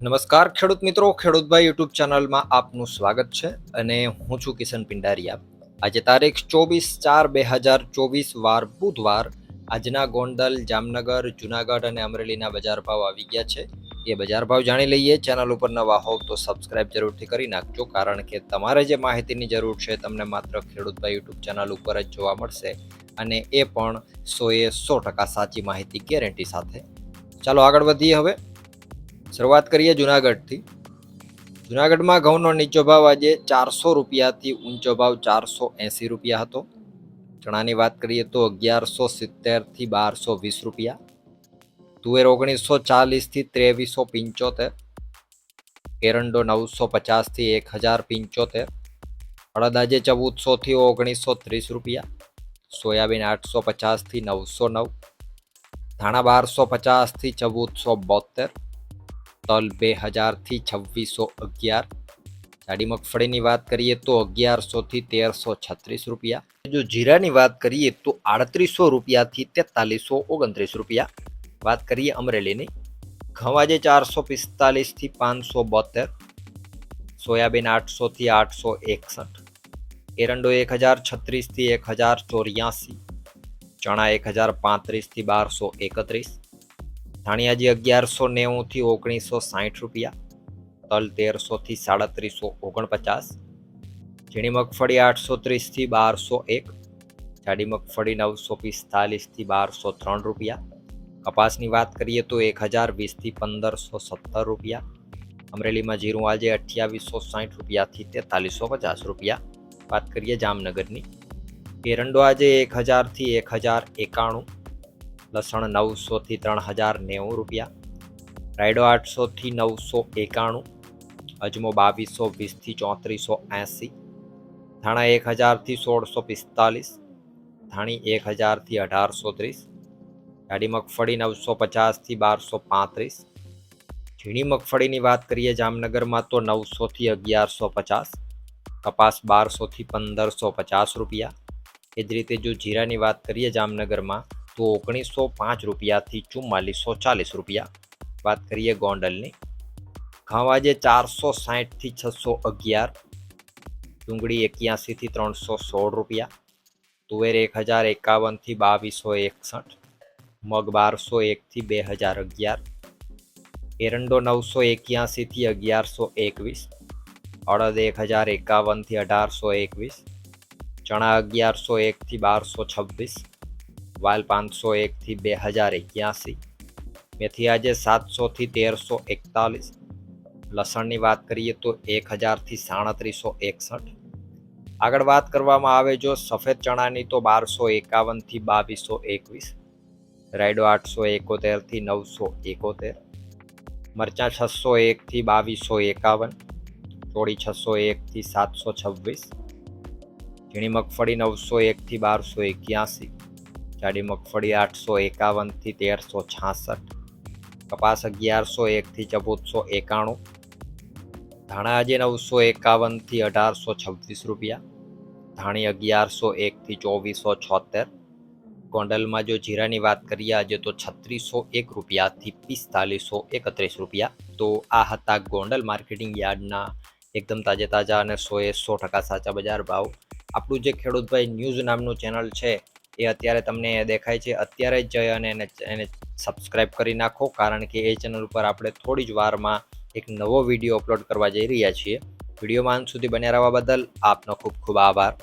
નમસ્કાર ખેડૂત મિત્રો ખેડૂતભાઈ યુટ્યુબ ચેનલમાં આપનું સ્વાગત છે અને હું છું કિશન પિંડારિયા. આજે તારીખ ચોવીસ ચાર બે હજાર ચોવીસ વાર બુધવાર આજના ગોંડલ, જામનગર, જુનાગઢ અને અમરેલીના બજાર ભાવ આવી ગયા છે. એ બજાર ભાવ જાણી લઈએ. ચેનલ ઉપર નવા હોવ તો સબસ્ક્રાઇબ જરૂરથી કરી નાખજો કારણ કે તમારે જે માહિતીની જરૂર છે તમને માત્ર ખેડૂતભાઈ યુટ્યુબ ચેનલ ઉપર જ જોવા મળશે અને એ પણ સોએ સો ટકા સાચી માહિતી ગેરંટી સાથે. ચાલો આગળ વધીએ હવે. શરૂઆત કરીએ જુનાગઢથી. જુનાગઢમાં ઘઉંનો નીચો ભાવ આજે ચારસો રૂપિયાથી ઊંચો ભાવ ચારસો એંસી રૂપિયા હતો. ચણાની વાત કરીએ તો અગિયારસો સિત્તેરથી બારસો વીસ રૂપિયા. તુવેર ઓગણીસો ચાલીસથી ત્રેવીસો પંચોતેર. એરંડો નવસો પચાસથી એક હજાર પંચોતેર. અડદ આજે ચૌદસોથી ઓગણીસો ત્રીસ રૂપિયા. સોયાબીન આઠસો પચાસથી નવસો નવ. ધાણા બારસો પચાસથી ચૌદસો બોતેર તલ બે હજારથી છવ્વીસો અગિયાર. જાડી મગફળીની વાત કરીએ તો અગિયારસોથી તેરસો છત્રીસ રૂપિયા. જો જીરાની વાત કરીએ તો આડત્રીસો રૂપિયાથી તેતાલીસો ઓગણત્રીસ રૂપિયા. વાત કરીએ અમરેલીની. ઘઉં આજે ચારસો પિસ્તાલીસથી પાંચસો બોતેર. સોયાબીન આઠસોથી આઠસો એકસઠ. એરંડો એક હજાર છત્રીસથી એક હજાર ચોર્યાસી. ચણા એક હજાર પાંત્રીસથી બારસો એકત્રીસ. ધાણિયાજી અગિયારસો નેવુંથી ઓગણીસો સાઠ રૂપિયા, તલ તેરસોથી સાડત્રીસો ઓગણપચાસ, ઝીણી મગફળી આઠસો ત્રીસથી બારસો એક, જાડી મગફળી નવસો પિસ્તાલીસથી બારસો ત્રણ રૂપિયા, કપાસની વાત કરીએ તો એક હજાર વીસથી પંદરસો સત્તર રૂપિયા, અમરેલીમાં જીરું આજે અઠ્યાવીસો સાઠ રૂપિયાથી તેતાલીસો પચાસ રૂપિયા, વાત કરીએ જામનગરની. એરંડો આજે એક હજારથી એક હજાર એકાણું લસણ નવસોથી ત્રણ હજાર નેવું રૂપિયા. રાયડો આઠસોથી નવસો એકાણું. અજમો બાવીસો વીસથી ચોત્રીસો એંસી. ધાણા એક હજારથી સોળસો પિસ્તાલીસ. ધાણી એક હજારથી અઢારસો ત્રીસ. જાડી મગફળી નવસો પચાસથી બારસો પાંત્રીસ. ઝીણી મગફળીની વાત કરીએ જામનગરમાં તો નવસોથી અગિયારસો પચાસ. કપાસ બારસોથી પંદરસો પચાસ રૂપિયા. એ જ રીતે જો જીરાની વાત કરીએ જામનગરમાં તો ઓગણીસો પાંચ રૂપિયાથી ચુમ્માલીસો ચાલીસ રૂપિયા. વાત કરીએ ગોંડલની. ખાવાજે ચારસો સાહીઠથી છસો અગિયાર. ડુંગળી એક્યાસીથી ત્રણસો સોળ રૂપિયા. તુવેર એક હજાર એકાવનથી બાવીસો એકસઠ. મગ બારસો એકથી બે હજાર અગિયાર. એરંડો નવસો એક્યાસીથી અગિયારસો એકવીસ. અડદ એક હજાર એકાવનથી અઢારસો એકવીસ. ચણા અગિયારસો એકથી બારસો છવ્વીસ. વાલ પાંચસો એકથી બે હજાર એક્યાસી. મેથી આજે સાતસોથી તેરસો એકતાલીસ. લસણની વાત કરીએ તો એક હજારથી સાડત્રીસો એકસઠ. આગળ વાત કરવામાં આવે જો સફેદ ચણાની તો બારસો એકાવનથી બાવીસો એકવીસ. રાયડો આઠસો એકોતેરથી નવસો એકોતેર. મરચાં છસો એકથી બાવીસો એકાવન. ચોળી છસો એકથી સાતસો છવ્વીસ. ઝીણી મગફળી નવસો એકથી બારસો એક્યાસી. જાડી મગફળી આઠસો એકાવનથી તેરસો છાસઠ, કપાસ અગિયારસો એકથી ચૌદસો એકાણું, ધાણા આજે નવસો એકાવનથી અઢારસો છવ્વીસ રૂપિયા, ધાણી અગિયારસો એકથી ચોવીસો છોતેર, ગોંડલમાં જો જીરાની વાત કરીએ આજે તો છત્રીસો એક રૂપિયાથી પિસ્તાલીસો એકત્રીસ રૂપિયા, તો આ હતા ગોંડલ માર્કેટિંગ યાર્ડના એકદમ તાજે તાજા અને સોએ સો ટકા સાચા બજાર ભાવ. આપણું જે ખેડૂતભાઈ ન્યૂઝ નામનું ચેનલ છે એ અત્યારે તમને દેખાય છે. અત્યારે જ જઈ અને એને એને સબસ્ક્રાઇબ કરી નાખો, કારણ કે એ ચેનલ ઉપર આપણે થોડી જ વારમાં એક નવો વીડિયો અપલોડ કરવા જઈ રહ્યા છીએ. વિડીયોમાં અંત સુધી બન્યા રહેવા બદલ આપનો ખૂબ ખૂબ આભાર.